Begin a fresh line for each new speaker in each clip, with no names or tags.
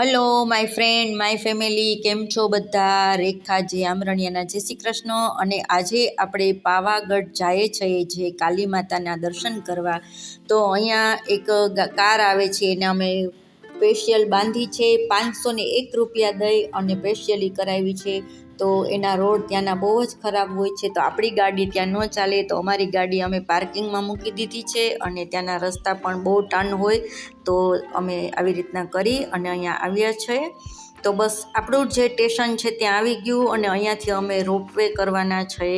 Hello my friend my family કેમ છો બધા? રેખા, જે આમરણિયાના જય શ્રી કૃષ્ણ. અને આજે આપણે પાવાગઢ જાય છીએ જે કાલી માતાના દર્શન કરવા. તો અહીંયા એક કાર આવે છે, એને અમે સ્પેશિયલ બાંધી છે, પાંચસો એક રૂપિયા દઈ અને સ્પેશિયલી કરાવી છે. તો એના રોડ ત્યાંના બહુ જ ખરાબ હોય છે. તો આપણી ગાડી ત્યાં ન ચાલે તો અમારી ગાડી અમે પાર્કિંગમાં મૂકી દીધી છે અને ત્યાંના રસ્તા પણ બહુ ટાન હોય તો અમે આવી રીતના કરી અને અહીંયા આવ્યા છે. તો બસ આપણું જે સ્ટેશન છે ત્યાં આવી ગયું અને અહીંયાથી અમે રોપવે કરવાના છે.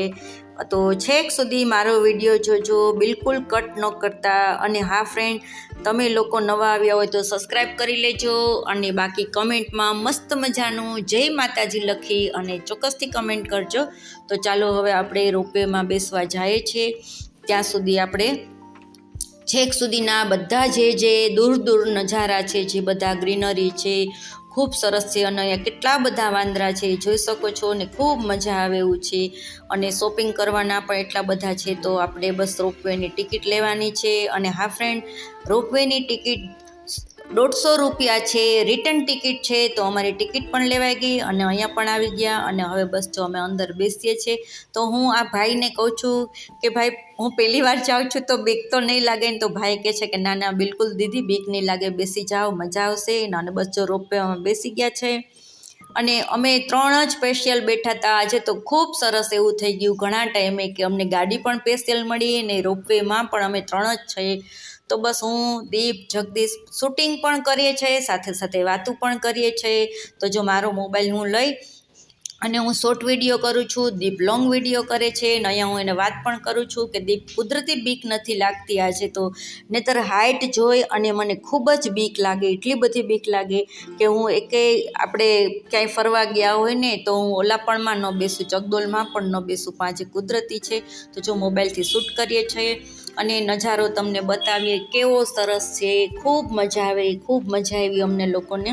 તો છેક સુધી મારો વીડિયો જોજો, બિલકુલ કટ ન કરતા. અને હા ફ્રેન્ડ તમે લોકો નવા આવ્યા હોય તો સબસ્ક્રાઈબ કરી લેજો અને બાકી કમેન્ટમાં મસ્ત મજાનું જય માતાજી લખી અને ચોક્કસથી કમેન્ટ કરજો. તો ચાલો હવે આપણે રોપવેમાં બેસવા જઈએ છીએ ત્યાં સુધી આપણે છેક સુધીના બધા જે જે દૂર દૂર નજારા છે, જે બધા ગ્રીનરી છે ખૂબ સરસ છે અને અહીંયા કેટલા બધા વાંદરા છે, એ જોઈ શકો છો અને ખૂબ મજા આવે એવું છે. અને શોપિંગ કરવાના પણ એટલા બધા છે તો આપણે બસ રોપવેની ટિકિટ લેવાની છે અને હા ફ્રેન્ડ, રોપવેની ટિકિટ દોઢસો રૂપિયા છે રિટર્ન ટિકિટ છે, તો અમારી ટિકિટ પણ લેવાઈ ગઈ અને અહીંયા પણ આવી ગયા અને હવે બસ જો અમે અંદર બેસીએ છીએ. તો હું આ ભાઈને કહું છું કે ભાઈ, હું પહેલી વાર જાઉં છું તો બીક તો નહીં લાગે ને તો ભાઈ કહે છે કે ના ના, બિલકુલ દીદી, બીક નહીં લાગે, બેસી જાઓ, મજા આવશે. અને બસ જો રોપવે, અમે બેસી ગયા છે. અને અમે ત્રણ જ સ્પેશિયલ બેઠા હતા. આજે તો ખૂબ સરસ એવું થઈ ગયું. ઘણા ટાઈમે કે અમને ગાડી પણ સ્પેશિયલ મળી અને રોપવેમાં પણ અમે ત્રણ જ છીએ. તો બસ હું દીપ, જગદીશ શૂટિંગ પણ કરીએ છીએ, સાથે સાથે વાતું પણ કરીએ છીએ. તો જો મારો મોબાઈલ હું લઈ અને હું શોર્ટ વીડિયો કરું છું, દીપ લોંગ વીડિયો કરે છે અને અહીંયા હું એને વાત પણ કરું છું કે દીપ કુદરતી બીક નથી લાગતી આજે તો. નહીતર હાઇટ જોઈ અને મને ખૂબ જ બીક લાગે, એટલી બધી બીક લાગે કે હું એકે આપણે ક્યાંય ફરવા ગયા હોય ને તો હું ઓલાપણમાં ન બેસું ચકડોલમાં પણ ન બેસું આજે કુદરતી છે. તો જો મોબાઈલથી શૂટ કરીએ છીએ. અને નજારો તમને બતાવીએ કેવો સરસ છે, ખૂબ મજા આવે, ખૂબ મજા આવી અમને લોકોને.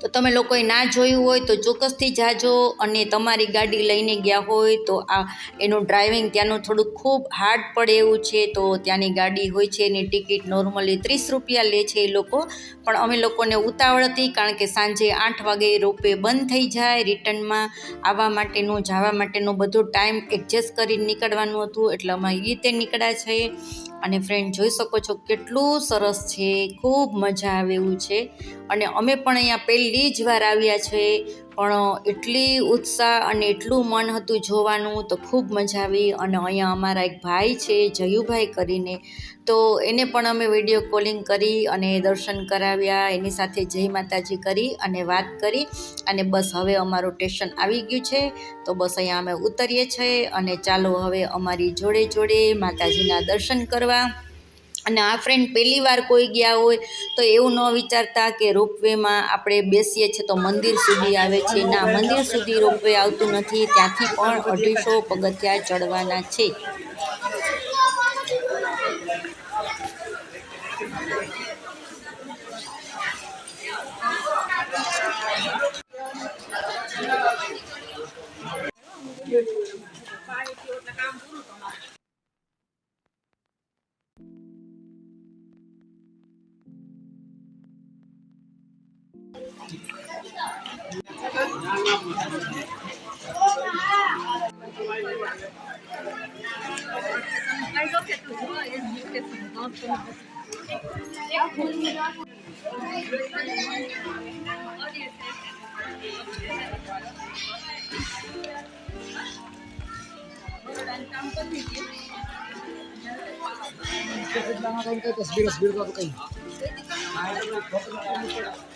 તો તમે લોકોએ ના જોયું હોય તો ચોક્કસથી જાજો અને તમારી ગાડી લઈને ગયા હોય તો આ એનું ડ્રાઇવિંગ ત્યાંનું થોડુંક ખૂબ હાર્ડ પડે એવું છે તો ત્યાંની ગાડી હોય છે એની ટિકિટ નોર્મલી ત્રીસ રૂપિયા લે છે એ લોકો. પણ અમે લોકોને ઉતાવળ હતી કારણ કે સાંજે આઠ વાગે રોપે બંધ થઈ જાય, રિટર્નમાં આવવા માટેનું, જવા માટેનું બધું ટાઈમ એડજસ્ટ કરીને નીકળવાનું હતું એટલે અમે એ રીતે નીકળ્યા છે. અને ફ્રેન્ડ જોઈ શકો છો કેટલું સરસ છે, ખૂબ મજા આવે એવું છે. અને અમે પણ અહીંયા પહેલી જ વાર આવ્યા છે. પણ એટલી ઉત્સાહ અને એટલું મન હતું જોવાનું તો ખૂબ મજા આવી અને અહીંયા અમારા એક ભાઈ છે, જયુભાઈ કરીને. તો એને પણ અમે વીડિયો કોલિંગ કરી અને દર્શન કરાવ્યા. એની સાથે જય માતાજી કરી અને વાત કરી અને બસ હવે અમારું સ્ટેશન આવી ગયું છે. તો બસ અહીંયા અમે ઉતરીએ છીએ અને ચાલો હવે અમારી જોડે જોડે માતાજીના દર્શન કરવા. અને આ ફ્રેન્ડ પહેલી વાર કોઈ ગયા હોય તો એવું ન વિચારતા કે રોપવેમાં આપણે બેસીએ છીએ તો મંદિર સુધી આવે છે. ના, મંદિર સુધી રોપવે આવતું નથી. ત્યાંથી પણ અઢીસો પગથિયા ચડવાના છે.
Kapit lang ako kayo, tapos bilas-bilas ako kayo. Ayaw na, kapit lang ako kayo.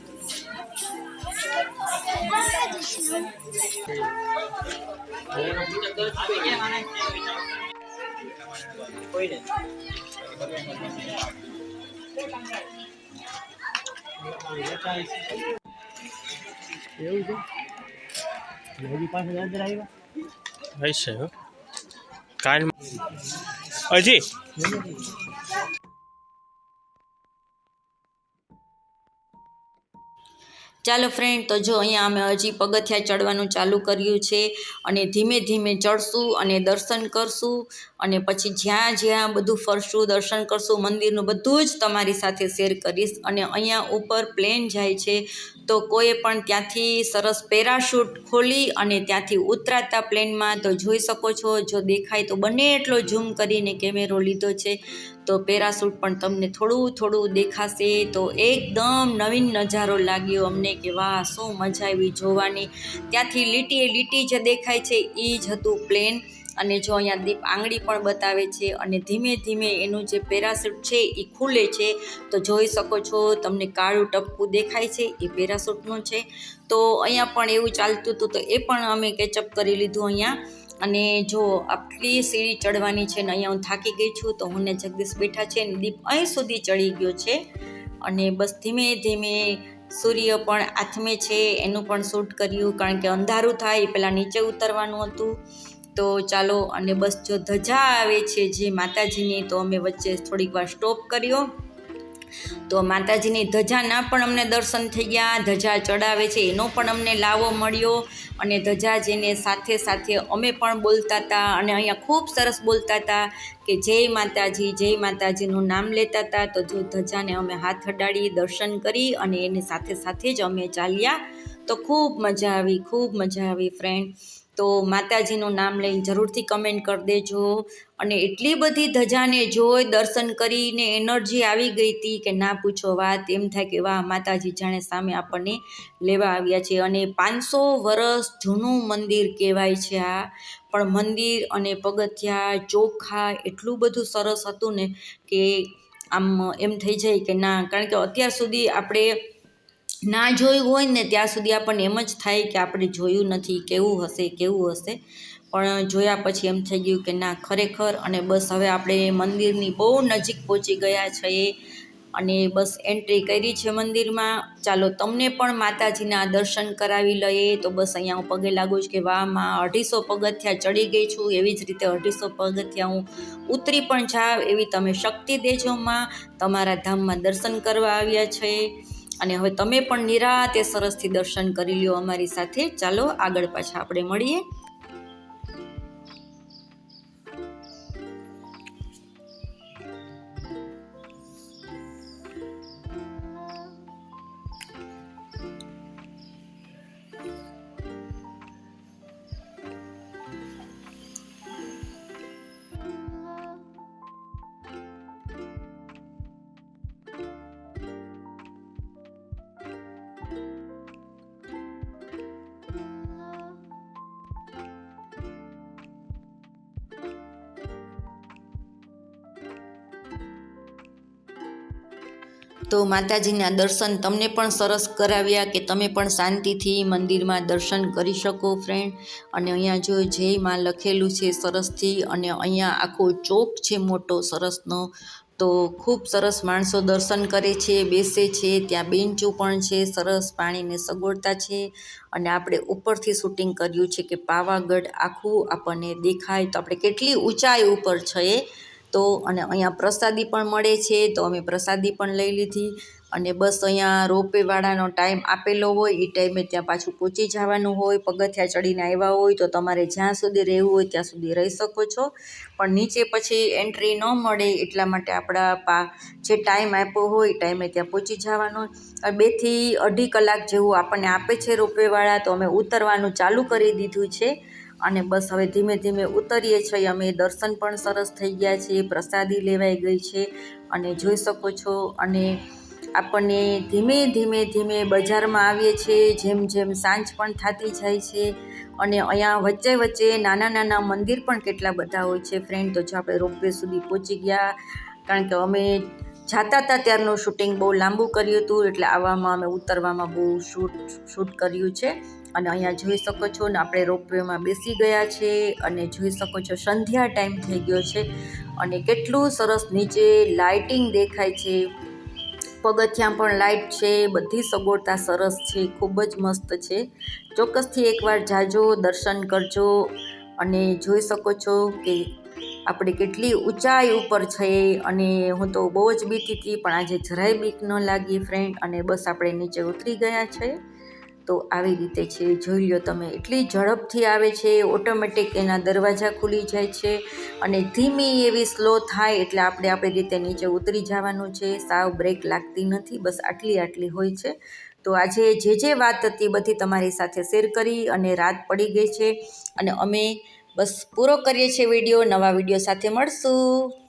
એવું છે? હજી પાસે અંદર આવ્યા
હશે કાન હજી
ચાલો ફ્રેન્ડ તો જો અહીંયા અમે હજી પગથિયા ચડવાનું ચાલુ કર્યું છે અને ધીમે ધીમે ચડશું અને દર્શન કરશું અને પછી જ્યાં જ્યાં બધું ફરશું, દર્શન કરશું, મંદિરનું બધું જ તમારી સાથે શેર કરીશ અને અહીંયા ઉપર પ્લેન જાય છે તો કોઈએ પણ ત્યાંથી સરસ પેરાશૂટ ખોલી અને ત્યાંથી ઉતરાતા પ્લેનમાં તો જોઈ શકો છો. જો દેખાય તો બને એટલો ઝૂમ કરીને કેમેરો લીધો છે. તો પેરાસૂટ પણ તમને થોડું થોડું દેખાશે તો એકદમ નવીન નજારો લાગ્યો અમને કે વાહ, શું મજા આવી જોવાની. ત્યાંથી લીટીએ લીટી જે દેખાય છે એ જ હતું પ્લેન. અને જો અહીંયા દીપ આંગળી પણ બતાવે છે અને ધીમે ધીમે એનું જે પેરાસૂટ છે એ ખુલે છે. તો જોઈ શકો છો, તમને કાળું ટપકું દેખાય છે, એ પેરાસૂટનું છે. તો અહીંયા પણ એવું ચાલતું હતું તો એ પણ અમે કેચઅપ કરી લીધું અહીંયા. અને જો આટલી સીડી ચડવાની છે ને અહીંયા હું થાકી ગઈ છું, તો હું ને જગદીશ બેઠા છે ને દીપ અહીં સુધી ચડી ગયો છે. અને બસ ધીમે ધીમે સૂર્ય પણ આથમે છે, એનું પણ શૂટ કર્યું કારણ કે અંધારું થાય, એ પહેલાં નીચે ઉતરવાનું હતું. તો ચાલો અને બસ જો ધજા આવે છે જે માતાજીની, તો અમે વચ્ચે થોડીક વાર સ્ટોપ કર્યો. તો માતાજીની ધજાના પણ અમને દર્શન થઈ ગયા. ધજા ચડાવે છે, એનો પણ અમને લાવો મળ્યો અને ધજા જેને સાથે સાથે અમે પણ બોલતા હતા અને અહીંયા ખૂબ સરસ બોલતા હતા કે જય માતાજી, જય માતાજીનું નામ લેતા હતા. તો જો ધજાને અમે હાથ અડાડી દર્શન કરી અને એની સાથે સાથે જ અમે ચાલ્યા. તો ખૂબ મજા આવી, ખૂબ મજા આવી ફ્રેન્ડ તો માતાજીનું નામ લઈને જરૂરથી કમેન્ટ કરી દેજો. અને એટલી બધી ધજાને જોઈ, દર્શન કરીને એનર્જી આવી ગઈ હતી કે ના પૂછો વાત, એમ થાય કે વાહ, માતાજી જાણે સામે આપણને લેવા આવ્યા છે. અને પાંચસો વર્ષ જૂનું મંદિર કહેવાય છે આ. પણ મંદિર અને પગથિયા ચોખા એટલું બધું સરસ હતું ને કે આમ એમ થઈ જાય કે ના. કારણ કે અત્યાર સુધી આપણે ના જોયું હોય ને ત્યાં સુધી આપણને એમ જ થાય કે આપણે જોયું નથી, કેવું હશે કેવું હશે. પણ જોયા પછી એમ થઈ ગયું કે ના, ખરેખર અને બસ હવે આપણે મંદિરની બહુ નજીક પહોંચી ગયા છીએ અને બસ એન્ટ્રી કરી છે મંદિરમાં. ચાલો, તમને પણ માતાજીના દર્શન કરાવી લઈએ તો બસ અહીંયા હું પગે લાગુ છું કે વાહ, માં, અઢીસો પગથિયા ચડી ગઈ છું. એવી જ રીતે અઢીસો પગથિયા હું ઉતરી પણ જાવ એવી તમે શક્તિ દેજો, માં. તમારા ધામમાં દર્શન કરવા આવ્યા છે. અને હવે તમે પણ નિરાતે સરસથી દર્શન કરી લ્યો અમારી સાથે. ચાલો આગળ પાછા આપણે મળીએ. તો માતાજીના દર્શન તમને પણ સરસ કરાવ્યા કે તમે પણ શાંતિથી મંદિરમાં દર્શન કરી શકો ફ્રેન્ડ અને અહીંયા જો જય માં લખેલું છે સરસથી અને અહીંયા આખો ચોક છે મોટો સરસનો, તો ખૂબ સરસ માણસો દર્શન કરે છે, બેસે છે, ત્યાં બેન્ચો પણ છે, સરસ પાણીને સગવડતા છે. અને આપણે ઉપરથી શૂટિંગ કર્યું છે કે પાવાગઢ આખું આપણને દેખાય. તો આપણે કેટલી ઊંચાઈ ઉપર છીએ તો અને અહીંયા પ્રસાદી પણ મળે છે, તો અમે પ્રસાદી પણ લઈ લીધી. અને બસ અહીંયા રોપવેવાળાનો ટાઈમ આપેલો હોય એ ટાઈમે ત્યાં પાછું પહોંચી જવાનું હોય. પગથિયા ચડીને આવ્યા હોય તો તમારે જ્યાં સુધી રહેવું હોય ત્યાં સુધી રહી શકો છો. પણ નીચે પછી એન્ટ્રી ન મળે એટલા માટે આપણા પા જે ટાઈમ આપ્યો હોય એ ટાઈમે ત્યાં પહોંચી જવાનું. બેથી અઢી કલાક જેવું આપણને આપે છે રોપવેવાળા તો અમે ઉતરવાનું ચાલુ કરી દીધું છે. અને બસ હવે ધીમે ધીમે ઉતરીએ છીએ. અમે દર્શન પણ સરસ થઈ ગયા છે, પ્રસાદી લેવાઈ ગઈ છે અને જોઈ શકો છો અને આપણને ધીમે ધીમે ધીમે બજારમાં આવીએ છીએ, જેમ જેમ સાંજ પણ થતી જાય છે અને અહીંયા વચ્ચે વચ્ચે નાના નાના મંદિર પણ કેટલા બધા હોય છે ફ્રેન્ડ તો જો આપણે રોપવે સુધી પહોંચી ગયા, કારણ કે અમે જાતા હતા ત્યારનું શૂટિંગ બહુ લાંબુ કર્યું હતું, એટલે આવવામાં અમે ઉતરવામાં બહુ શૂટ શૂટ કર્યું છે. અને અહીંયા જોઈ શકો છો ને આપણે રોપવેમાં બેસી ગયા છે અને જોઈ શકો છો સંધ્યા ટાઈમ થઈ ગયો છે અને કેટલું સરસ નીચે લાઇટિંગ દેખાય છે. પગથિયાં પણ લાઇટ છે, બધી સગવડતા સરસ છે, ખૂબ જ મસ્ત છે. ચોક્કસથી એકવાર જાજો, દર્શન કરજો અને જોઈ શકો છો કે આપણે કેટલી ઊંચાઈ ઉપર છે અને હું તો બહુ જ બીતી હતી પણ આજે જરાય બીક ન લાગી ફ્રેન્ડ અને બસ આપણે નીચે ઉતરી ગયા છે. તો આવી રીતે છે. જોઈ લો તમે, એટલી ઝડપથી આવે છે, ઓટોમેટિક એના દરવાજા ખુલી જાય છે અને ધીમી એવી સ્લો થાય એટલે આપણે આપણી રીતે નીચે ઉતરી જવાનું છે. સાવ બ્રેક લાગતી નથી, બસ આટલી આટલી હોય છે. તો આજે જે જે વાત હતી બધી તમારી સાથે શેર કરી અને રાત પડી ગઈ છે. અને અમે બસ પૂરો કરીએ છીએ વીડિયો. નવા વીડિયો સાથે મળશું.